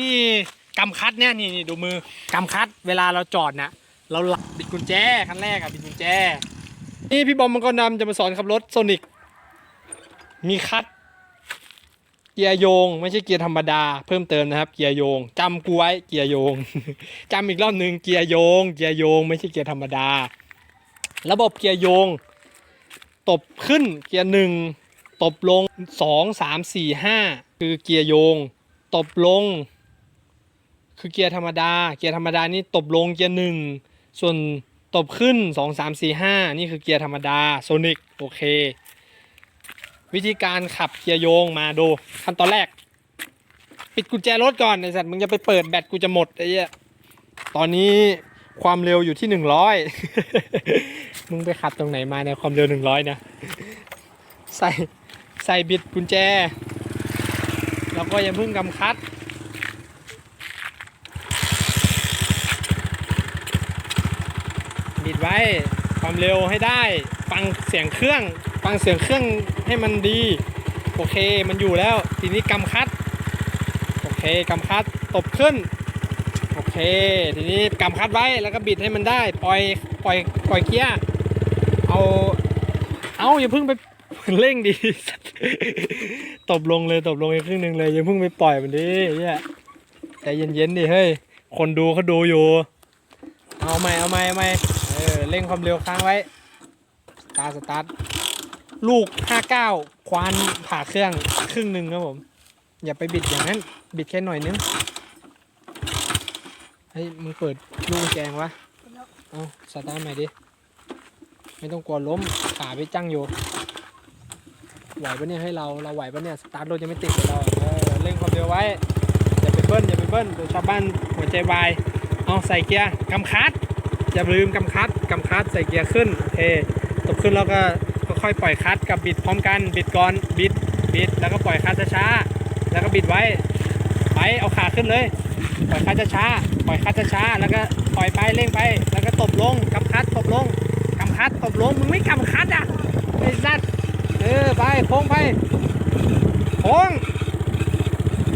นี่กำคัดเนี่ยนี่นี่ดูมือกำคัดเวลาเราจอดนะเราหลับบิดกุญแจคันแรกอะบิดกุญแจ นี่พี่บอมมังกรดำจะมาสอนขับรถโซนิกมีคัดเกียร์โยง ไม่ใช่เกียร์ธรรมดาเพิ่มเติมนะครับ เกียร์โยงจำกูไว้เกียร์โยง จำอีกรอบหนึ่งเกียร์โยง เกียร์โยง ไม่ใช่เกียร์ธรรมดา ระบบเกียร์โยง ตบขึ้นเกียร์หนึ่งตบลงสองสามสี่ห้าคือเกียร์โยง ตบลง คือเกียร์ธรรมดา เกียร์ธรรมดานี่ตบลงเกียร์หนึ่งส่วนตบขึ้นสองสามสี่ห้านี่คือเกียร์ธรรมดาโซนิกโอเค วิธีการขับเกียร์โยงมาดูขั้นตอนแรก ปิดกุญแจรถก่อนไอ้สัตว์มึงจะไปเปิดแบตกูจะหมดไอ้เหี้ยตอนนี้ความเร็วอยู่ที่หนึ่งร้อยมึงไปขับตรงไหนมาเนี่ยความเร็วหนึ่งร้อยเนี่ยใส่ใส่บิดกุญแจ แล้วก็อย่าเพิ่งกำคัด บิดไว้ความเร็วให้ได้ ฟังเสียงเครื่อง ฟังเสียงเครื่องให้มันดี โอเคมันอยู่แล้ว ทีนี้กำคัด โอเคกำคัดตบขึ้น โอเค ทีนี้กำคัดไว้แล้วก็บิดให้มันได้ ปล่อยปล่อยปล่อยเกียร์เอา เอาอย่าเพิ่งไปเร่งดีตบลงเลยตบลงอีกครึ่งหนึ่งเลยอย่าเพิ่งไปปล่อยมันดิเนี่ยใจเย็นๆดิเฮ้ยคนดูเขาดูอยู่ เอาใหม่เอาใหม่เอาใหม่ เร่งความเร็วค้างไว้สตาร์ทสตาร์ทลูก 59 ควานผ่าเครื่องครึ่งหนึ่งครับผม อย่าไปบิดอย่างนั้น บิดแค่หน่อยนึงเฮ้ยมึงเปิดลูกแจงวะเอาสตาร์ทใหม่ดิ ไม่ต้องกลัวล้มขาไปจังอยู่ ไหวปะเนี่ยให้เราเราไหวปะเนี่ยสตาร์ทรถยังไม่ติดเลยเราเออเร่งความเร็วไว้ อย่าไปเบิ้ลอย่าไปเบิ้ลเดี๋ยวชาวบ้านหัวใจวายเอาใส่เกียร์กำคัด อย่าลืมกำคัดกำคัดใส่เกียร์ขึ้นโอเคตบขึ้นแล้วก็ค่อยปล่อยคัดกับบิดพร้อมกันบิดก่อนบิดบิดแล้วก็ปล่อยคัดช้าๆแล้วก็บิดไว้ไปเอาขาขึ้นเลย ปล่อยคัดช้าๆปล่อยคัดช้าๆแล้วก็ปล่อยไปเร่งไป แล้วก็ตบลงกำคัดตบลงกำคัดตบลงมึงไม่กำคัดอะไอ้สัตว์เออไปโค้งไปโค้ง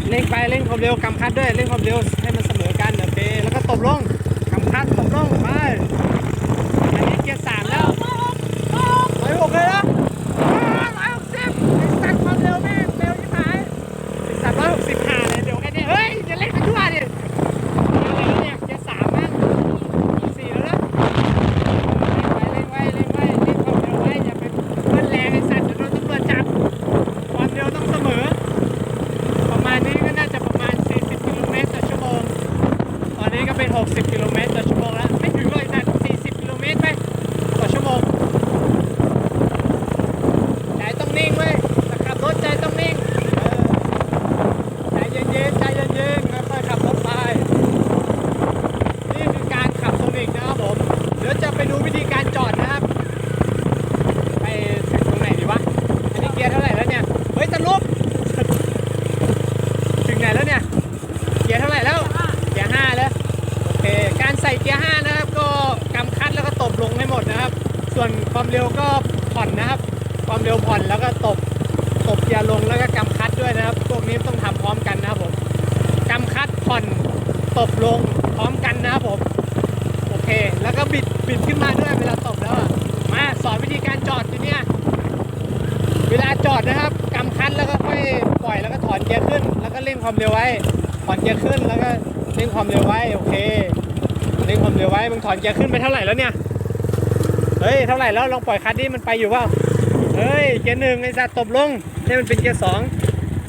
เร่งไปเร่งความเร็วกำคัดด้วยเร่งความเร็วให้มันเสมอกันโอเคแล้วก็ตบลง คัดตกลงไปอันนี้เกียร์สามแล้วไปหกเลยนะร้อยหกสิบไอ้สัตว์ความเร็วแม่งเร็วที่หายไอ้สัตว์ร้อยหกสิบห้าเลยเดี๋ยวแค่นี้เฮ้ยจะเล่นไปทั่วดิอะไรแล้วเนี่ยเกียร์สามมั้งสี่แล้วนะเร่งไว้เร่งไว้เร่งไว้เร่งความเร็วไว้อย่าไปเบิ้ลแรงไอ้สัตว์เดี๋ยวโดนตำรวจจับความเร็วต้องเสมอ ประมาณนี้ก็น่าจะประมาณ 40 กิโลเมตรต่อชั่วโมง ตอนนี้ก็เป็น 60 กิโลเมตรต่อชั่วโมงแล้ว ไม่ถึงเลยนะ40 กิโลเมตรไปต่อชั่วโมง ใจต้องนิ่งเว้ยขับรถใจต้องนิ่งเออใจเย็นๆ ใจเย็นๆ ค่อยๆขับรถไป นี่คือการขับโซนิกนะครับผม เดี๋ยวจะไปดูวิธีการจอดนะครับ ไปถึงตรงไหนดีวะ อันนี้เกียร์เท่าไหร่แล้วเนี่ย เฮ้ยตะลุก ถึงไหนแล้วเนี่ย เกียร์เท่าไหร่แล้ว เกียร์ห้าแล้ว โอเค การใส่เกียร์ห้านะครับ ก็กำคัดแล้วก็ตบลงให้หมดนะครับ ส่วนความเร็วก็ผ่อนนะครับ ความเร็วผ่อนแล้วก็ตบ ตบเกียร์ลงแล้วก็กำคัดด้วยนะครับ พวกนี้ต้องทำพร้อมกันนะครับผมกำคัดผ่อน ตบลง พร้อมกันนะครับผม โอเค แล้วก็บิดบิดขึ้นมาด้วยเวลาตบแล้วอะมาสอนวิธีการจอดทีเนี้ยเวลาจอดนะครับกำคันแล้วก็ค่อยปล่อยแล้วก็ถอนเกียร์ขึ้น แล้วก็เร่งความเร็วไว้ ถอนเกียร์ขึ้นแล้วก็เร่งความเร็วไว้ โอเค เร่งความเร็วไว้ มึงถอนเกียร์ขึ้นไปเท่าไหร่แล้วเนี่ย เฮ้ย เท่าไหร่แล้วลองปล่อยคันนี้มันไปอยู่เปล่า เฮ้ย เกียร์หนึ่งไอ้สัตว์ตบลงให้มันเป็นเกียร์สอง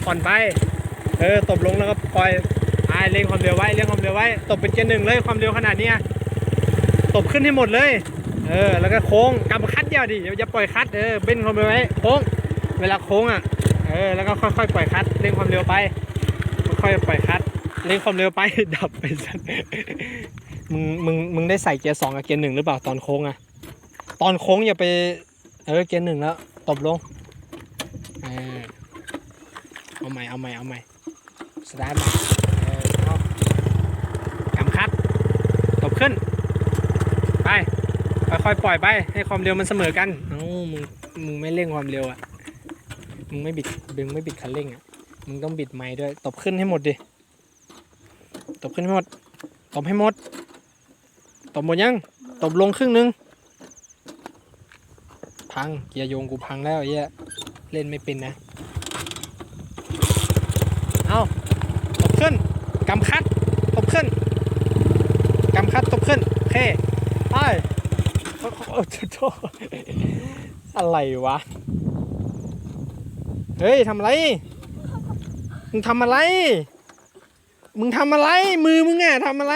ผ่อนไป เออ ตบลงแล้วก็ปล่อย เร่งความเร็วไว้เร่งความเร็วไว้ ตบเป็นเกียร์หนึ่งเลยความเร็วขนาดเนี้ยตบขึ้นให้หมดเลย เออ แล้วก็โค้งกำคัดเดียวดิอย่าปล่อยคัดเออเบ้นความเร็วไว้โค้ง เวลาโค้งอะ เออ แล้วก็ค่อยๆปล่อยคัดเร่งความเร็วไป ค่อยๆปล่อยคัดเร่งความเร็วไป ดับไปสันมึง มึง มึงได้ใส่เกียร์สองกับเกียร์หนึ่งหรือเปล่าตอนโค้งอะ ตอนโค้งอย่าไป เออ เกียร์หนึ่งแล้ว ตบลง เออเอาใหม่ เอาใหม่ เอาใหม่ สตาร์ทใหม่เออเอากำคัด ตบ ขึ้น ไปค่อยๆปล่อยไป ให้ความเร็วมันเสมอกันเอ้ามึงมึงไม่เร่งความเร็วอะมึงไม่บิดมึงไม่บิดคันเร่งอะมึงต้องบิดไม้ด้วยตบขึ้นให้หมดดิตบขึ้นให้หมดตบให้หมดตบหมดยังตบลงครึ่งหนึงพังเกียร์โยงกูพังแล้วเหี้ยเล่นไม่เป็นนะ เอาตบขึ้นกำคัดตบขึ้น กำคัดตบขึ้นโอเคไปโอ้โหอะไรวะ เฮ้ยทำอะไร มึงทำอะไร มึงทำอะไร มือมึงอะทำอะไร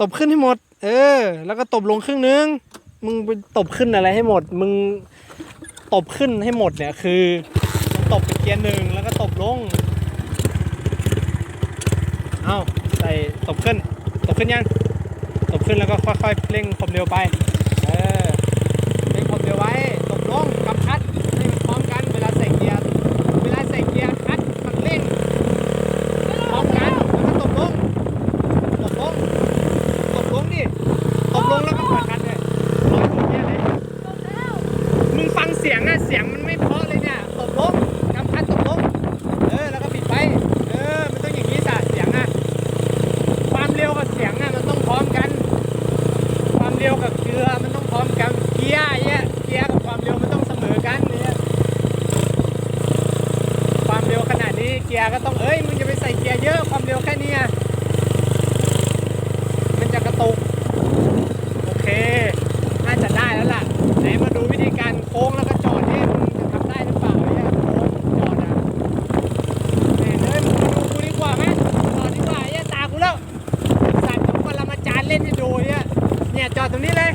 ตบขึ้นให้หมด เออ แล้วก็ตบลงครึ่งนึง มึงไปตบขึ้นอะไรให้หมด มึงตบขึ้นให้หมดเนี่ยคือตบเป็นเกียร์หนึ่งแล้วก็ตบลง เอาใส่ตบขึ้น ตบขึ้นยังตบขึ้นแล้วก็ค่อยๆเร่งความเร็วไป เออเร่งความเร็วไว้ตบลงกับคัดให้มันพร้อมกันเวลาใส่เกียร์ เวลาใส่เกียร์คัดมันเร่งพร้อมกันแล้วก็ตบลงตบลงตบลงดิตบลงแล้วก็ปล่อยคัดเลยปล่อยตัวเนี้ยเลยมึงฟังเสียงอะเสียงมันไม่เพราะเลยเนี่ย ตบลงกำคัดตบลง เออ แล้วก็ปิดไป เออ มันต้องอย่างนี้สะเสียงอะความเร็วกับเสียงอะมันต้องพร้อมกัน ความเร็วกับเกลือมันต้องพร้อมกัน เกียร์เนี่ยเกียร์กับความเร็วมันต้องเสมอกันเนี่ย ความเร็วขนาดนี้เกียร์ก็ต้องเอ้ยมึงจะไปใส่เกียร์เยอะความเร็วแค่เนี้ยมันจะกระตุกโอเค น่าจะได้แล้วล่ะไหนมาดูวิธีการโค้งแล้วก็จอดนี่มึงจะทำได้หรือเปล่าเนี่ยโค้งจอดอะเห็นเลยมึงมาดูกูดีกว่าไหมจอดดีกว่าเนี่ยตากูแล้วสัตว์ของปรมาจารย์เล่นให้ดูเนี่ยเนี่ยจอดตรงนี้เลย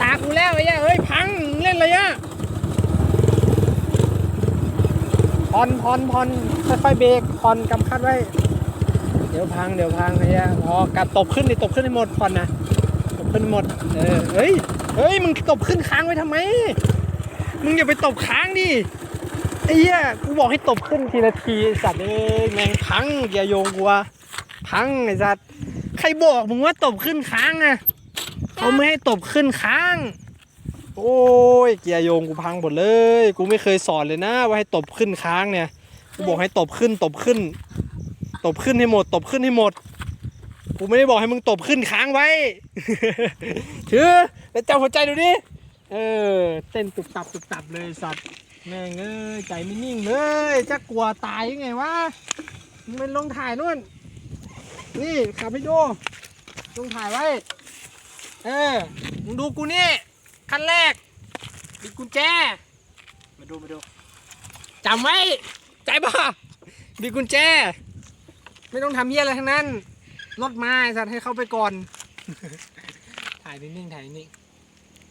ตากูแล้วไอ้เนี่ยเฮ้ยพังมึงเล่นอะไรอะ ผ่ อนผ่อนผ่อนค่อยๆเบรกผ่อนกำคัดไว้ เดี๋ยวพังเดี๋ยวพังไอ้เนี่ยพอกัดตบขึ้นดิตบขึ้นให้หมดผ่อนนะตบขึ้นหมดเออเฮ้ยเฮ้ยมึงตบขึ้นค้างไว้ทำไม มึงอย่าไปตบค้างดิไอ้เหี้ยกูบอกให้ตบขึ้นทีละทีสัตว์เอ้ยแม่งพังอย่าโยงกูวะพังไอ้สัตว์ใครบอกมึงว่าตบขึ้นค้างอะเขาไม่ให้ตบขึ้นค้าง โอ้ยเกียร์โยงกูพังหมดเลย กูไม่เคยสอนเลยนะ ว่าให้ตบขึ้นค้างเนี่ยกูบอกให้ตบขึ้นตบขึ้น ตบขึ้นให้หมด ตบขึ้นให้หมด กูไม่ได้บอกให้มึงตบขึ้นค้างไว้ถือแล้วจับหัวใจดูดิเออเต้นตุบตับตุบตับเลยสัตว์แม่งเอ้ยใจไม่นิ่งเลยจะกลัวตายยังไงวะมึงเป็นลงถ่ายนู่น นี่ขับไปดูลงถ่ายไว้ เออมึงดูกูนี่ ขั้นแรกบิดกุญแจ มาดูมาดูจำไว้ใจป่ะบิดกุญแจ ไม่ต้องทำเหี้ยอะไรทั้งนั้น รถมาไอ้สัตว์ให้เข้าไปก่อน ถ่ายนิ่งๆถ่ายนิ่ง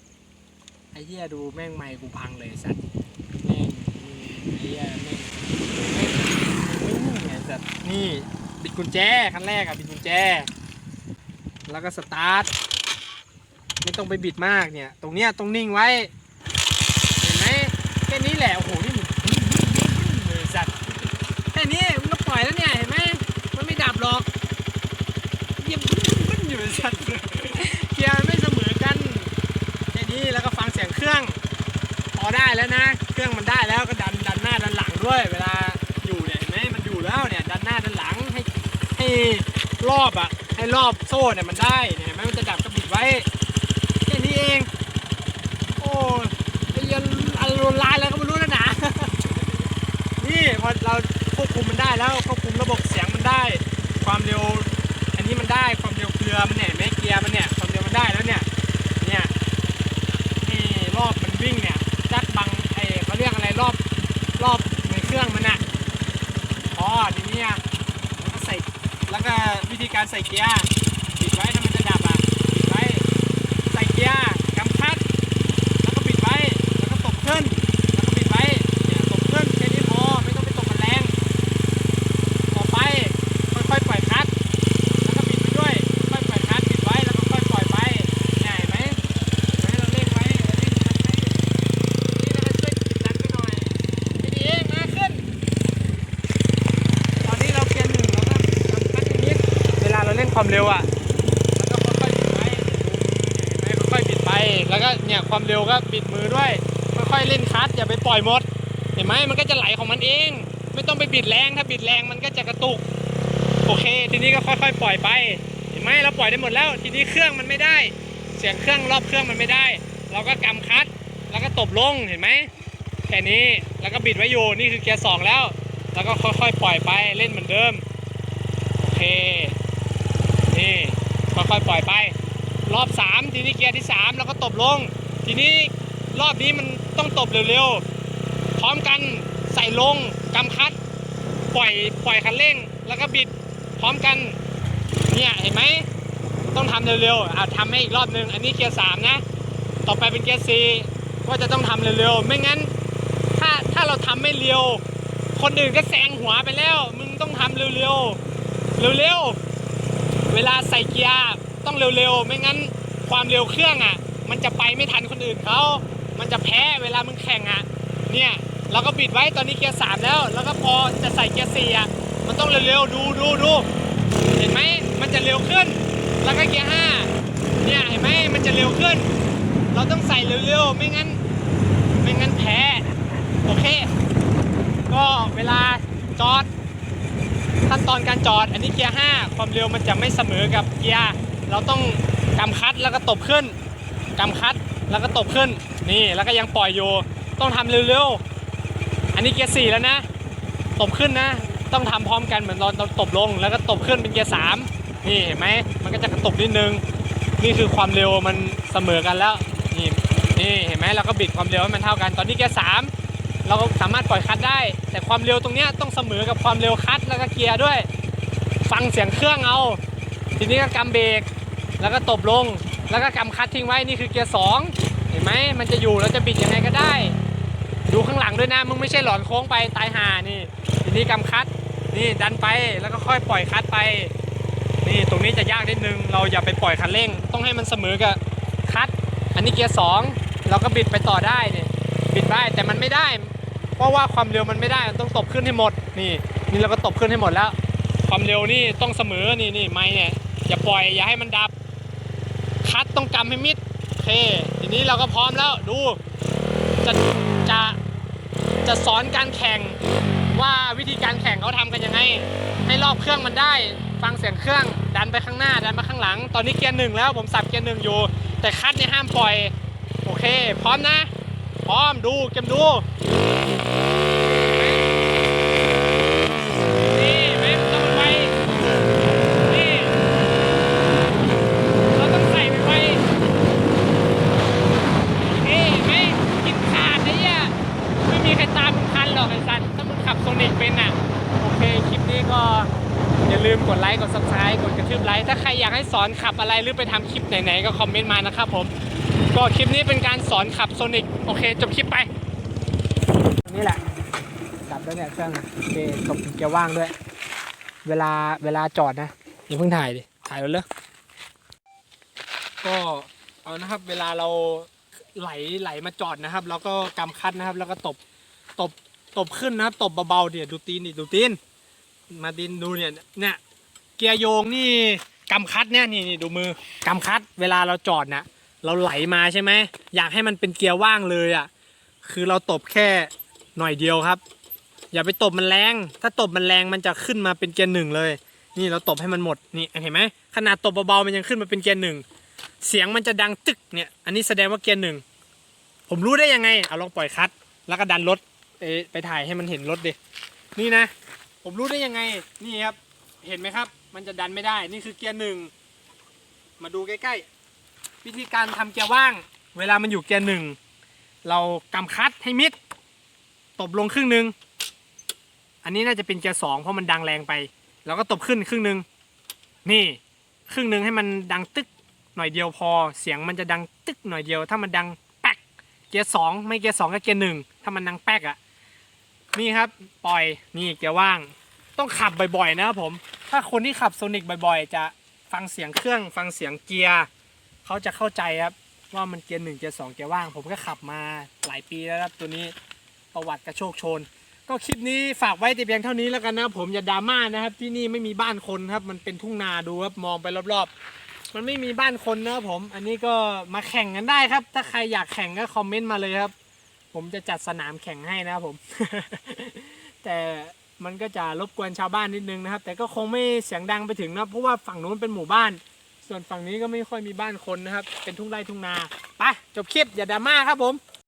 ๆไอ้เหี้ยดูแม่งไม่กูพังเลยไอ้สัตว์แม่งมึงไอ้เหี้ยแม่งแม่งไม่นิ่งไงสัตว์นี่บิดกุญแจขั้นแรกอะบิดกุญแจ แล้วก็สตาร์ท ไม่ต้องไปบิดมากเนี่ย ตรงเนี้ยต้องนิ่งไว้ เห็นไหมแค่นี้แหละโอ้โหนี่มันมือสัตว์แค่นี้มันก็ปล่อยแล้วเนี่ยเห็นไหมมันไม่ดับหรอกเยี่ยมมันอยู่สัตว์เกียร์ไม่เสมอกันแค่นี้แล้วก็ฟังเสียงเครื่องพอได้แล้วนะ เครื่องมันได้แล้วก็ดันดันหน้าดันหลังด้วย เวลาอยู่เนี่ยเห็นไหมมันอยู่แล้วเนี่ยดันหน้าดันหลังให้ให้รอบอะให้รอบโซ่เนี่ยมันได้เนี่ยเห็นไหมมันจะดับก็บิดไว้ เอง โอ้ยไอ้ยันอารมณ์ลายแล้วก็ไม่รู้นะหนา นี่พอเราควบคุมมันได้แล้วควบคุมระบบเสียงมันได้ ความเร็ว อันนี้มันได้ความเร็วเกลือมันเนี่ยแม่เกียร์มันเนี่ยความเร็วมันได้แล้วเนี่ยเนี่ยนี่รอบมันวิ่งเนี่ยจัดบังไอ้เขาเรียกอะไรรอบรอบในเครื่องมันน่ะอ๋อทีนี้แล้วก็ใส่แล้วก็วิธีการใส่เกียร์ปิดไว้ถ้ามั ปล่อยหมด เห็นไหมมันก็จะไหลของมันเอง ไม่ต้องไปบิดแรงถ้าบิดแรงมันก็จะกระตุก โอเค ทีนี้ก็ค่อยๆ ปล่อยไป เห็นไหมเราปล่อยได้หมดแล้ว ทีนี้เครื่องมันไม่ได้ เสียงเครื่องรอบเครื่องมันไม่ได้ เราก็กำคัดแล้วก็ตบลงเห็นไหมแค่นี้แล้วก็บิดไว้อยู่นี่คือเกียร์สองแล้ว แล้วก็ค่อยๆ ปล่อยไปเล่นเหมือนเดิมโอเคนี่ค่อยๆปล่อยไป รอบสามทีนี้เกียร์ที่สามแล้วก็ตบลง ทีนี้รอบนี้มันต้องตบเร็วๆ ร้อมกันใส่ลงกำคัด ปล่อยปล่อยคันเร่ง แล้วก็บิดพร้อมกัน เนี่ยเห็นไหมต้องทำเร็วๆอะทำให้อีกรอบนึง อันนี้เกียร์สามนะ ต่อไปเป็นเกียร์สี่ก็จะต้องทำเร็วๆ ไม่งั้น ถ้าถ้าเราทำไม่เร็ว คนอื่นก็แซงหัวไปแล้ว มึงต้องทำเร็วๆ เร็วๆ เวลาใส่เกียร์ต้องเร็วๆ ไม่งั้นความเร็วเครื่องอะ มันจะไปไม่ทันคนอื่นเขา มันจะแพ้เวลามึงแข่งอะ เนี่ย เราก็บิดไว้ตอนนี้เกียร์สามแล้ว แล้วก็พอจะใส่เกียร์สี่อะมันต้องเร็วๆดูดูดูเห็นไหมมันจะเร็วขึ้น แล้วก็เกียร์ห้าเนี่ยเห็นไหมมันจะเร็วขึ้น เราต้องใส่เร็วๆไม่งั้น ไม่งั้นแพ้โอเค ก็เวลาจอดขั้นตอนการจอดอันนี้เกียร์ห้าความเร็วมันจะไม่เสมอกับเกียร์เราต้องกำคัดแล้วก็ตบขึ้นกำคัดแล้วก็ตบขึ้นนี่แล้วก็ยังปล่อยอยู่ต้องทำเร็วๆ อันนี้เกียร์สี่แล้วนะ ตบขึ้นนะ ต้องทำพร้อมกันเหมือนตอนตบลง แล้วก็ตบขึ้นเป็นเกียร์สามนี่เห็นไหมมันก็จะกระตบนิดนึง นี่คือความเร็วมันเสมอกันแล้ว นี่นี่เห็นไหมเราก็บิดความเร็วให้มันเท่ากัน ตอนนี้เกียร์สามเราก็สามารถปล่อยคัดได้ แต่ความเร็วตรงนี้ต้องเสมอกับความเร็วคัดแล้วก็เกียร์ด้วย ฟังเสียงเครื่องเอา ทีนี้ก็กำเบรกแล้วก็ตบลง แล้วก็กำคัดทิ้งไว้นี่คือเกียร์สองเห็นไหมมันจะอยู่เราจะบิดยังไงก็ได้ ดูข้างหลังด้วยนะ มึงไม่ใช่หลอนโค้งไปตายห่านี่ ทีนี้กำคัด นี่ดันไปแล้วก็ค่อยปล่อยคัดไป นี่ตรงนี้จะยากนิดนึง เราอย่าไปปล่อยคันเร่ง ต้องให้มันเสมอกับคัด อันนี้เกียร์สองเราก็บิดไปต่อได้เนี่ยบิดได้แต่มันไม่ได้ เพราะว่าความเร็วมันไม่ได้มันต้องตบขึ้นให้หมด นี่ นี่เราก็ตบขึ้นให้หมดแล้ว ความเร็วนี่ต้องเสมอนี่นี่ไม่เนี่ยอย่าปล่อยอย่าให้มันดับ คัดต้องกำให้มิดโอเค ทีนี้เราก็พร้อมแล้วดูจะจะ จะสอนการแข่งว่าวิธีการแข่งเขาทำกันยังไง ให้รอบเครื่องมันได้ ฟังเสียงเครื่องดันไปข้างหน้าดันมาข้างหลัง ตอนนี้เกียร์หนึ่งแล้วผมสับเกียร์หนึ่งอยู่ แต่คัดเนี่ยห้ามปล่อย โอเค พร้อมนะ พร้อมดูเกมดู นี่เว้ยมันต้องไปนี่ เราต้องใส่ไปไว้นี่ไหมกินขาดไอ้เหี้ยไม่มีใครตามมึงทันหรอกไอ้สัตว์ถ้ามึงขับโซนิกเป็นอะ โอเค คลิปนี้ก็อย่าลืมกดไลค์ กด subscribe กดกระทืบไลค์ ถ้าใครอยากให้ สอนขับอะไรหรือไปทำคลิปไหนๆก็คอมเมนต์มานะครับผม ก็คลิปนี้เป็นการสอนขับโซนิกโอเค จบคลิปไปนี่แหละดับแล้วเนี่ยเครื่องโอเคตบเกียร์ว่างด้วย เวลาเวลาจอดนะอย่าเพิ่งถ่ายดิถ่ายแล้วเลยก็เอานะครับ เวลาเราไหลไหลมาจอดนะครับ แล้วก็กำคัดนะครับ แล้วก็ตบตบตบขึ้นนะครับ ตบเบาๆเดี๋ยวดูตีนดิดูตีน มาดินดูเนี่ยเนี่ยเกียร์โยงนี่ กำคัดเนี่ยนี่นี่ดูมือกำคัดเวลาเราจอดเนะเราไหลมาใช่ไหมอยากให้มันเป็นเกียร์ว่างเลยอะคือเราตบแค่หน่อยเดียวครับ อย่าไปตบมันแรง ถ้าตบมันแรงมันจะขึ้นมาเป็นเกียร์หนึ่งเลย นี่เราตบให้มันหมดนี่เห็นไหมขนาดตบเบาๆมันยังขึ้นมาเป็นเกียร์หนึ่งเสียงมันจะดังตึกเนี่ยอันนี้แสดงว่าเกียร์หนึ่งผมรู้ได้ยังไงเอาลองปล่อยคลัตช์แล้วก็ดันรถไปไปถ่ายให้มันเห็นรถดินี่นะ ผมรู้ได้ยังไงนี่ครับเห็นไหมครับ มันจะดันไม่ได้ นี่คือเกียร์หนึ่ง มาดูใกล้ๆ วิธีการทำเกียร์ว่าง เวลามันอยู่เกียร์หนึ่ง เรากำคลัตช์ให้มิด ตบลงครึ่งหนึ่ง อันนี้น่าจะเป็นเกียร์สองเพราะมันดังแรงไป แล้วก็ตบขึ้นครึ่งหนึ่ง นี่ครึ่งหนึ่งให้มันดังตึกหน่อยเดียวพอ เสียงมันจะดังตึกหน่อยเดียว ถ้ามันดังแป๊ก เกียร์สองไม่เกียร์สองก็เกียร์หนึ่ง ถ้ามันดังแป๊กอะ่ะนี่ครับ ปล่อย นี่เกียร์ว่าง ต้องขับบ่อยๆนะครับผม ถ้าคนที่ขับโซนิกบ่อยๆ จะฟังเสียงเครื่อง ฟังเสียงเกียร์เขาจะเข้าใจครับว่ามันเกียร์หนึ่งเกียร์สองเกียร์ว่าง ผมก็ขับมาหลายปีแล้วครับตัวนี้ประวัติกระโชกโชน ก็คลิปนี้ฝากไว้แต่เพียงเท่านี้แล้วกันนะผมอย่าดราม่านะครับที่นี่ไม่มีบ้านคนครับ มันเป็นทุ่งนาดูครับมองไปรอบๆ มันไม่มีบ้านคนนะครับผม อันนี้ก็มาแข่งกันได้ครับ ถ้าใครอยากแข่งก็คอมเมนต์มาเลยครับ ผมจะจัดสนามแข่งให้นะครับผม แต่ มันก็จะรบกวนชาวบ้านนิดนึงนะครับ แต่ก็คงไม่เสียงดังไปถึงนะเพราะว่าฝั่งนู้นเป็นหมู่บ้าน ส่วนฝั่งนี้ก็ไม่ค่อยมีบ้านคนนะครับ เป็นทุ่งไร่ทุ่งนาไปจบคลิปอย่าดราม่าครับผม